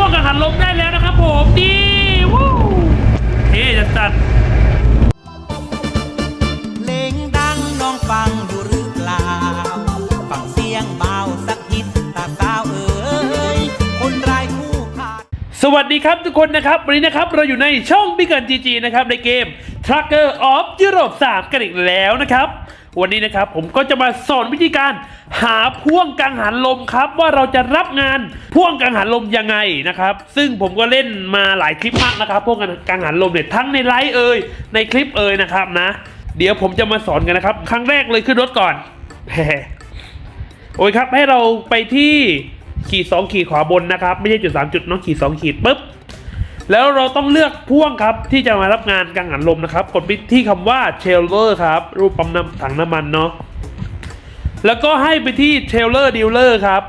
พ่วงกังหันลมได้แล้วนะครับผมดีวู้เท่จัดจัดเพลงดังน้องฟังอยู่หรือเปล่า ฟังเสียงเบาสักนิดตาสาวเอ๋ยคนไร้คู่ขาด สวัสดีครับทุกคนนะครับ วันนี้นะครับเราอยู่ในช่องบิกันจีจีนะครับในเกม Tracker of Europe 3กันอีกแล้วนะครับ วันนี้นะครับผมก็จะมาสอนวิธีการหาพ่วงกังหันลมครับ ว่าเราจะรับงานพ่วงกังหันลมยังไงนะครับ ซึ่งผมก็เล่นมาหลายคลิปมากนะครับพ่วงกังหันลมเนี่ยทั้งในไลฟ์เอ่ยในคลิปเอ่ยนะครับนะ เดี๋ยวผมจะมาสอนกันนะครับ ครั้งแรกเลยขึ้นรถก่อนแหมโอ้ยครับให้เราไปที่ขีดสองขีดขวาบนนะครับ ไม่ใช่จุดสามจุดน้องขีดสองขีดปุ๊บ แล้วเราต้องเลือกพ่วงครับที่จะมารับงานกังหันลมนะครับ กดไปที่คำว่าเทเลอร์ครับ รูปปั๊มน้ำถังน้ำมันเนาะแล้วก็ให้ไปที่เทเลอร์ดีลเลอร์ครับ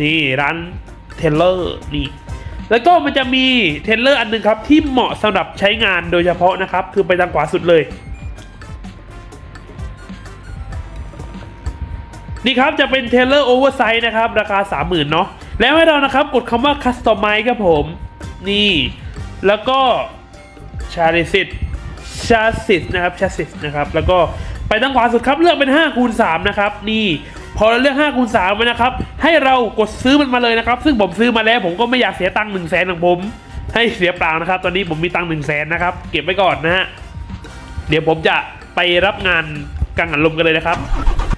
นี่ร้านเทเลอร์นี่แล้วก็มันจะมีเทเลอร์อันหนึงครับ ที่เหมาะสำหรับใช้งานโดยเฉพาะนะครับ คือไปทางขวาสุดเลย นี่ครับจะเป็นเทเลอร์โอเวอร์ไซส์นะครับ ราคา 30,000เนาะแล้วให้เรานะครับกดคำว่า Customize ครับผม นี่ แล้วก็ชา i ิ i ชาสิสนะครับชาสิสนะครับ แล้วก็ไปทางขวาสุดครับเลือกเป็น5คูณ3นะครับ นี่พอเราเลือก5คูณ3ไว้นะครับ ให้เรากดซื้อมันมาเลยนะครับ ซึ่งผมซื้อมาแล้ว ผมก็ไม่อยากเสียตังค์1 0 0 0 0แสนของผม ให้เสียเปล่านะครับ ตอนนี้ผมมีตังค์1 0 0 0 0แสนนะครับ เก็บไว้ก่อนนะฮะ เดี๋ยวผมจะไปรับงานกังหันลมกันเลยนะครับ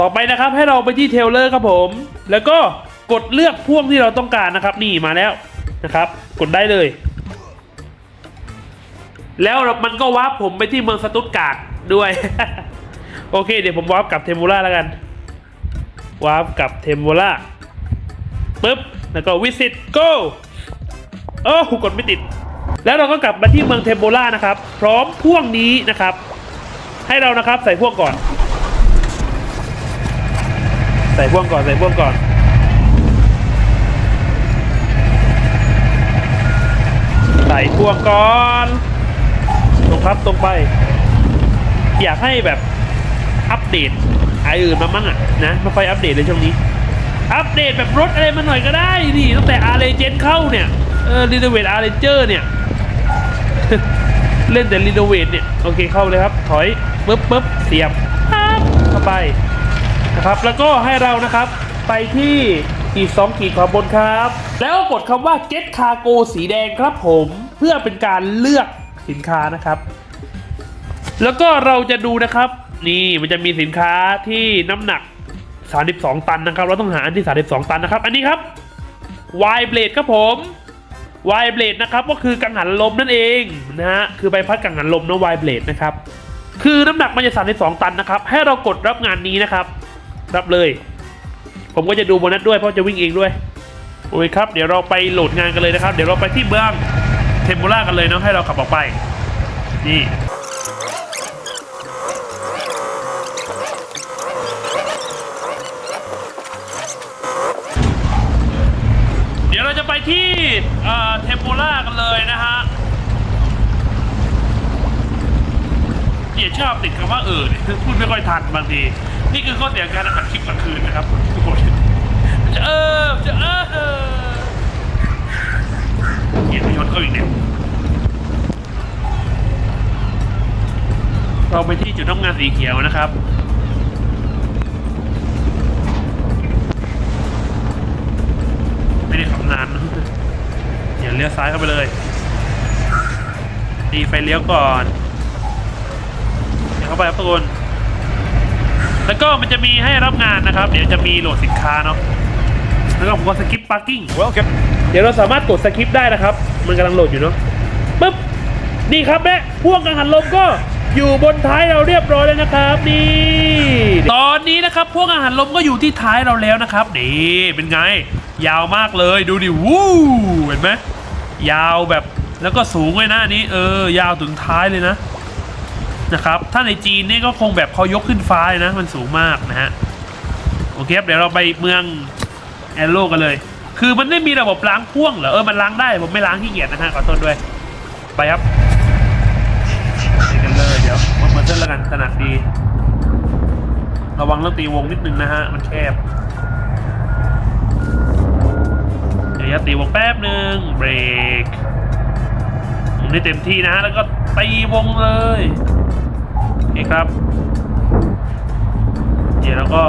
ต่อไปนะครับให้เราไปที่เทเลอร์ครับผม แล้วก็กดเลือกพ่วงที่เราต้องการนะครับ นี่มาแล้วนะครับ กดได้เลย แล้วมันก็วาร์ปผมไปที่เมืองสตุตการ์ดด้วย โอเค เดี๋ยวผมวาร์ปกลับเทมโบล่าแล้วกันวาร์ปกลับเทมโบล่าปึ๊บแล้วก็วิสิต go โอ้กดไม่ติด แล้วเราก็กลับมาที่เมืองเทมโบล่านะครับ พร้อมพ่วงนี้นะครับ ให้เรานะครับใส่พ่วงก่อน ใส่พ่วงก่อนใส่พ่วงก่อนใส่พ่วงก่อน ตรงครับตรงไป อยากให้แบบอัปเดตไออื่นมามั่งอะนะไม่ค่อยอัปเดตเลยช่วงนี้ อัปเดตแบบรถอะไรมาหน่อยก็ได้นี่ตั้งแต่อาร์เรเจนเข้าเนี่ยเออรีโนเวทอาร์เรเจอร์เนี่ย เล่นแต่รีโนเวทเนี่ย โอเคเข้าเลยครับ ถอยปึ๊บปึ๊บเสียบปั๊บเข้าไปนะครับแล้วก็ให้เรานะครับไปที่ขีดสองขีดขวาบนครับ แล้วก็กดคำว่า get cargo สีแดงครับผม เพื่อเป็นการเลือก สินค้านะครับ แล้วก็เราจะดูนะครับ นี่มันจะมีสินค้าที่น้ำหนัก 32 ตันนะครับ เราต้องหาอันที่ 32 ตันนะครับ อันนี้ครับ Y blade ครับผม Y blade นะครับก็คือกังหันลมนั่นเองนะฮะคือใบพัดกังหันลมนะ Y blade นะครับคือน้ำหนักมันจะ32 ตันนะครับ ให้เรากดรับงานนี้นะครับ รับเลย ผมก็จะดูโบนัสด้วยเพราะจะวิ่งเองด้วยโอ้ยครับ เดี๋ยวเราไปโหลดงานกันเลยนะครับ เดี๋ยวเราไปที่เมือง เทมโบล่ากันเลยเนาะให้เราขับออกไป นี่เดี๋ยวเราจะไปที่เทมโบล่ากันเลยนะฮะเนี่ยชอบติดคำว่าเออพูดไม่ค่อยทันบางที นี่คือข้อเสียการอัดคลิปกลางคืนนะครับทุกคนจะเออจะเออ เออเกียรติยศเขาอีกเนี่ยเราไปที่จุดทำงานสีเขียวนะครับไม่ได้ขับนานนะอย่าเลี้ยวซ้ายเข้าไปเลยตีไฟเลี้ยวก่อนเดี๋ยวเข้าไปครับทุกคนแล้วก็มันจะมีให้รับงานนะครับ เดี๋ยวจะมีโหลดสินค้าเนาะแล้วก็ผมก็สกิปพาร์กิ้ง Welcome. เดี๋ยวเราสามารถกดสกิปได้นะครับ มันกำลังโหลดอยู่เนาะปึ๊บนี่ครับแม่พ่วงกังหันลมก็อยู่บนท้ายเราเรียบร้อยแล้วนะครับนี่ตอนนี้นะครับพวกังหันลมก็อยู่ที่ท้ายเราแล้วนะครับนี่เป็นไง ยาวมากเลยดูดิวู้เห็นไหมยาวแบบแล้วก็สูงเลยนะนนี้ เออยาวถึงท้ายเลยนะนะครับถ้าในจีนนี่ก็คงแบบเขายกขึ้นฟ้าเลยนะ มันสูงมากนะฮะโอเคครับเดี๋ยวเราไปเมืองแอโร่กันเลย คือมันไม่มีระบบล้างพ่วงเหรอ เออ มันล้างได้ ผมไม่ล้างขี้เกียจนะฮะ ขอโทษด้วย ไปครับไปกันเลยเดี๋ยวมันมาเส้นแล้วกันถนัดดี ระวังเรื่องตีวงนิดนึงนะฮะ มันแคบเอระยะตีวงแป๊บหนึ่งเบรกหมุนได้เต็มที่นะฮะ แล้วก็ตีวงเลยโอเคครับเดี๋ยวเราก็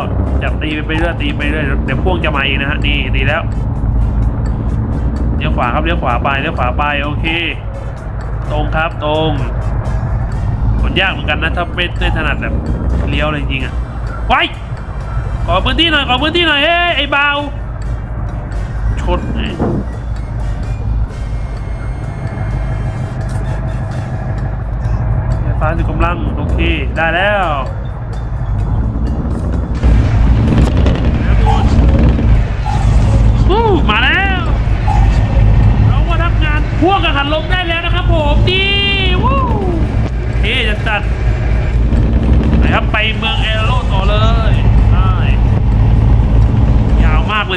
จับตีไปเรื่อยตีไปเรื่อยเดี๋ยวพ่วงจะมาเองนะฮะ นี่ตีแล้วเลี้ยวขวาครับเลี้ยวขวาไปเลี้ยวขวาไปโอเค ตรงครับตรงกดยากเหมือนกันนะถ้าไม่ได้ถนัดแบบเลี้ยวเลยจริงๆอะไว้ขอพื้นที่หน่อยขอพื้นที่หน่อยเฮ้ยไอ้เบาชนไอ้ฟ้าสุดกำลังโอเคได้แล้ว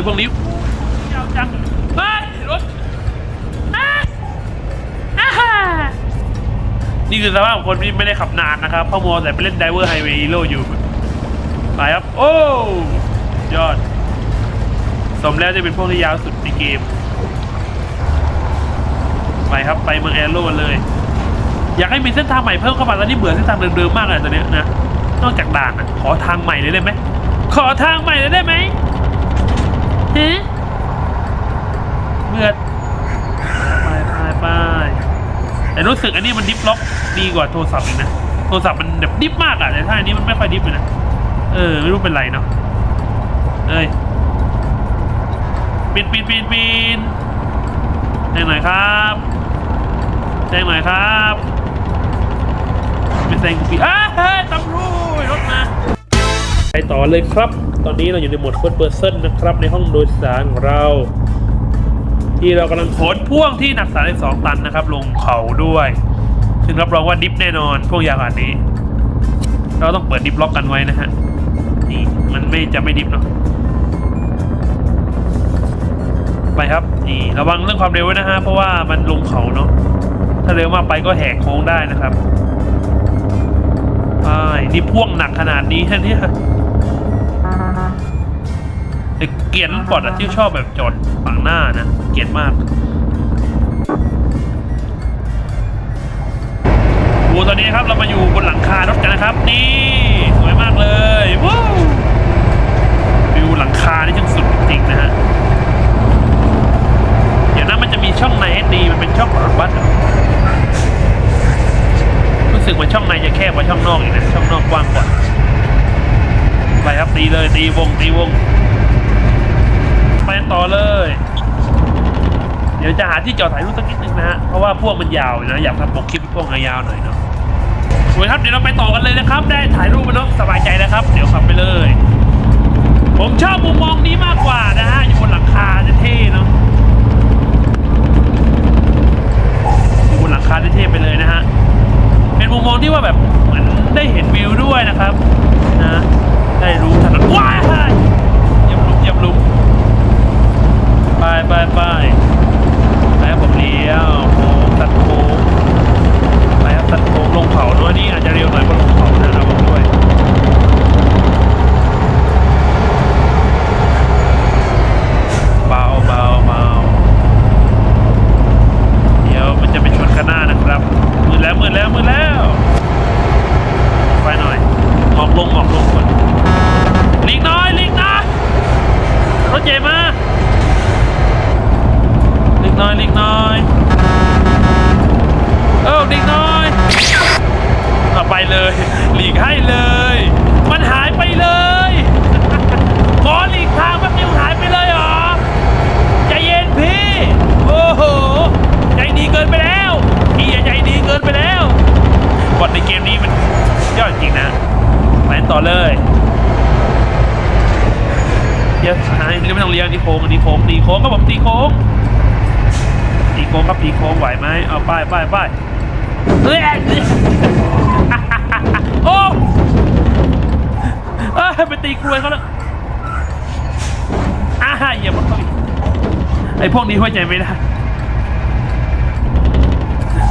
เลยพวกนี้ยาวจังเฮ้ยรถอะอ่าฮ่านี่คือสภาพของคนที่ไม่ได้ขับนานนะครับพ่อมัวแต่ไปเล่นไดเวอร์ไฮเวย์โลอยู่ไปครับ โอ้ยอด สมแล้วจะเป็นพวกที่ยาวสุดในเกม ไปครับไปเมืองแอโร่เลย อยากให้มีเส้นทางใหม่เพิ่มเข้ามาตอนนี้เบื่อเส้นทางเดิมๆมากเลยตอนนี้นะนอกจากด่านอะขอทางใหม่เลยได้ไหมขอทางใหม่เลยได้ไหม ฮะเบื่อไปไปไปแต่รู้สึกอันนี้มันดิฟล็อกดีกว่าโทรศัพท์อีกนะ โทรศัพท์มันแบบดิฟมากอะแต่ถ้าอันนี้มันไม่ค่อยดิฟเลยนะ เออ ไม่รู้เป็นไรเนาะเอ้ยปีนปีนปีนปีนแจ้งหน่อยครับแจ้งหน่อยครับไม่แซงกูปีอ้าเฮ้ยตำรวจรถมา ต่อเลยครับ ตอนนี้เราอยู่ในโหมด first person นะครับ ในห้องโดยสารของเรา ที่เรากำลังขนพ่วงที่หนัก32ตันนะครับ ลงเขาด้วย ซึ่งรับรองว่าดิฟแน่นอนพวกยางอันนี้ เราต้องเปิดดิฟล็อกกันไว้นะฮะนี่มันไม่จะไม่ดิฟเนาะไปครับนี่ระวังเรื่องความเร็วไว้นะฮะเพราะว่ามันลงเขาเนาะถ้าเร็วมากไปก็แหกโค้งได้นะครับใช่นี่พ่วงหนักขนาดนี้ฮะเนี่ย แต่เกียนปอดอะที่ชอบแบบจอดฝั่งหน้านะเกียนมากโอ้ตอนนี้ครับเรามาอยู่บนหลังคารถกันนะครับ นี่ สวยมากเลยว้าววิวหลังคานี่จังสุดจริงๆนะฮะเดี๋ยวนะมันจะมีช่องในให้ตีมันเป็นช่องของรถบัสรู้สึกว่าช่องในจะแคบกว่าช่องนอกอีกนะช่องนอกกว้างกว่าไปครับตีเลยตีวงตีวง ต่อเลย เดี๋ยวจะหาที่จอดถ่ายรูปสักนิดนึงนะฮะ เพราะว่าพวกมันยาวนะ อยากทำปกคลิปพวกยาวหน่อยเนาะสวยครับ เดี๋ยวเราไปต่อกันเลยนะครับ ได้ถ่ายรูปมาแล้วสบายใจแล้วครับ เดี๋ยวขับไปเลย ผมชอบมุมมองนี้มากกว่านะฮะ อยู่บนหลังคาจะเท่เนาะอยู่บนหลังคาเท่ไปเลยนะฮะ เป็นมุมมองที่ว่าแบบเหมือนได้เห็นวิวด้วยนะครับ นะ ได้รู้ถนนว้าย ไปไปไปไปครับผมเลี้ยวโค้งตัดโค้งไปครับตัดโค้งลงเขาด้วยนี่อาจจะเร็วหน่อยเพราะลงเขานะเราบอกด้วย เบาเบาเบา เดี๋ยวมันจะไปชนข้างหน้านะครับ มืดแล้วมืดแล้วมืดแล้ว ไปหน่อย หมอกลงหมอกลงก่อนลิงน้อยลิงนะรถใหญ่มาลิง น้อยเลิงน้อยเออลิงน้อยเอาไปเลย หลีกให้เลย มันหายไปเลยขอหลีกทางแป๊บเดียวหายไปเลยเหรอใจเย็นพี่โอ้โหใจดีเกินไปแล้วพี่อย่ใจดีเกินไปแล้วบอทในเกมนี้มันยอดจริงนะไปต่อเลยเดี๋ยวหายไม่ต้องเลี้ยงตีโค้งตีโค้งตีโค้งก็ผมตีโค้ง โค้งครับตีโค้งไหวไหมเอาไปไปไปเฮ้ยโอ้เอ้ยไปตีกลวยเขาแล้วอ่าเหยียบมันเขาอีกไอ้พวกนี้ไว้ใจไม่ได้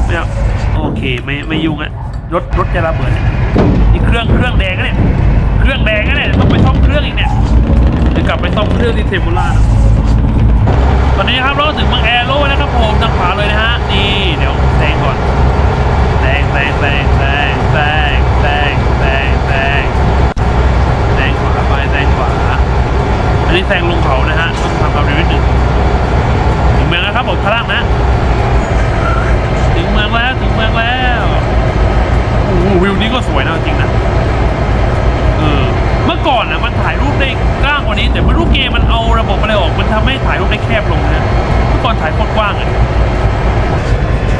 ไม่เอาโอเคไม่ไม่ยุ่งอะรถรถจะระเบิดเนี่ยนี่เครื่องเครื่องแดงนะเนี่ย เครื่องแดงนะเนี่ยต้องไปซ่อมเครื่องอีกเนี่ยเดี๋ยวกลับไปซ่อมเครื่องที่เทมปุล่านะ ตอนนี้ครับเราถึงเมืองแอโร่นะครับผมทางขวาเลยนะฮะนี่เดี๋ยวแซงก่อนแซงแซงแซงแซงแซงแซงแซงแซงแซงขวาไปแซงขวาอันนี้แซงลงเขานะฮะต้องทำความเร็วนิดหนึ่งถึงเมืองแล้วครับผมข้างล่างนะ ถึงเมืองแล้วถึงเมืองแล้วโอ้โหวิวนี้ก็สวยนะจริงนะ เมื่อก่อนนะมันถ่ายรูปได้กว้างกว่านี้ แต่ไม่รู้เกมมันเอาระบบอะไรออก มันทำให้ถ่ายรูปได้แคบลงนะเมื่อก่อนถ่ายกว้างเลย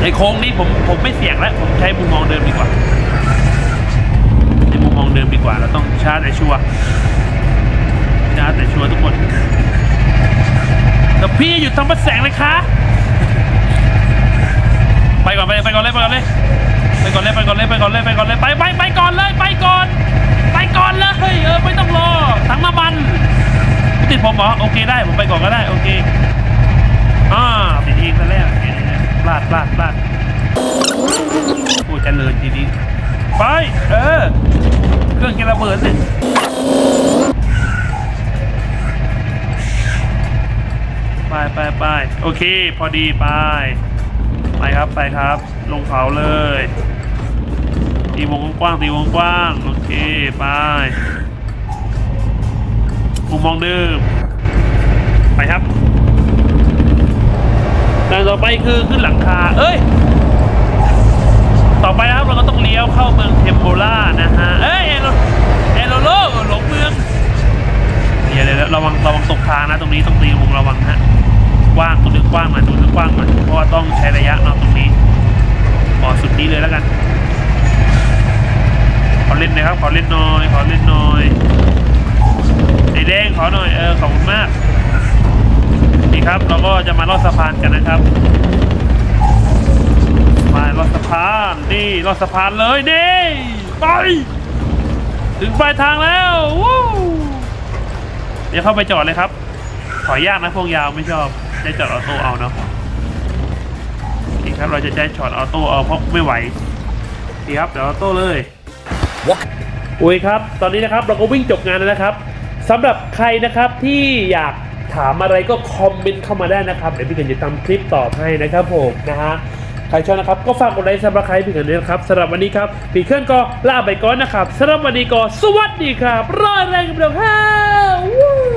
ในโค้งนี้ผมผมไม่เสี่ยงแล้ว ผมใช้มุมมองเดิมดีกว่าในมุมมองเดิมดีกว่า เราต้องชาร์จแต่ชัวชาร์จแต่ชัวทุกคนแล้วพี่หยุดทำประแสงเลยคะไปก่อนไปไปก่อนเลยไปก่อนเลยไปก่อนเลยไปก่อนเลยไปก่อนเลยไปก่อนเลยไปไปไปก่อนเลยไปก่อน ก่อนเลยเออไม่ต้องรอถังน้ำมัน ติดผมเหรอโอเคได้ผมไปก่อนก็ได้โอเคอ่าติดเองซะแล้วพลาดพลาดพลาดโอ้เจริญทีนี้ไปเออเครื่องกินระเบิดเนี่ยไปไปไปโอเค พอดีไปไปครับไปครับ ลงเขาเลยตีวงกว้างตีวงกว้าง เคไปมุมมองเดิม ไปครับด่านต่อไปคือขึ้นหลังคา เอ้ย ต่อไปนะครับเราก็ต้องเลี้ยวเข้าเมืองเทมโบล่านะฮะ เอ้ยเอโรเอโรโลหลงเมืองเดี๋ยวเดี๋ยวระวังระวังตกทางนะ ตรงนี้ต้องตีวงระวังฮะกว้างตรงนี้กว้างหน่อยตรงนี้กว้างหน่อยเพราะว่าต้องใช้ระยะเนาะตรงนี้ขอสุดนี้เลยแล้วกัน เล่นหนะครับ ขอเล่นหน่อย ขอเล่นหน่อยไอแดงขอหน่อย เออ ขอบคุณมาก นี่ครับ เราก็จะมาลอดสะพานกันนะครับ มาลอดสะพาน นี่ลอดสะพานเลยนี่ไป ถึงปลายทางแล้ววู้เดี๋ยวเข้าไปจอดเลยครับ ขอยากนะพวงยาวไม่ชอบใช้จอดออโต้เอาเนาะนี่ครับเราจะใช้จอดออโต้เอาเพราะไม่ไหวนี่ครับเดี๋ยวออโต้เลย อุ้ยครับ ตอนนี้นะครับเราก็วิ่งจบงานแล้วนะครับสำหรับใครนะครับที่อยากถามอะไรก็คอมเมนต์เข้ามาได้นะครับเดี๋ยวพี่เกันจะทำคลิปตอบให้นะครับผมนะฮะใครชอบนะครับ ก็ฝากกดไลค์ซับใครพี่เกันด้วยนะครับสำหรับวันนี้ครับพี่เคลื่อนก็ลาไปก่อนนะครับสำหรับวันนี้ก็สวัสดีครับรอดแรงกับเดียวฮะ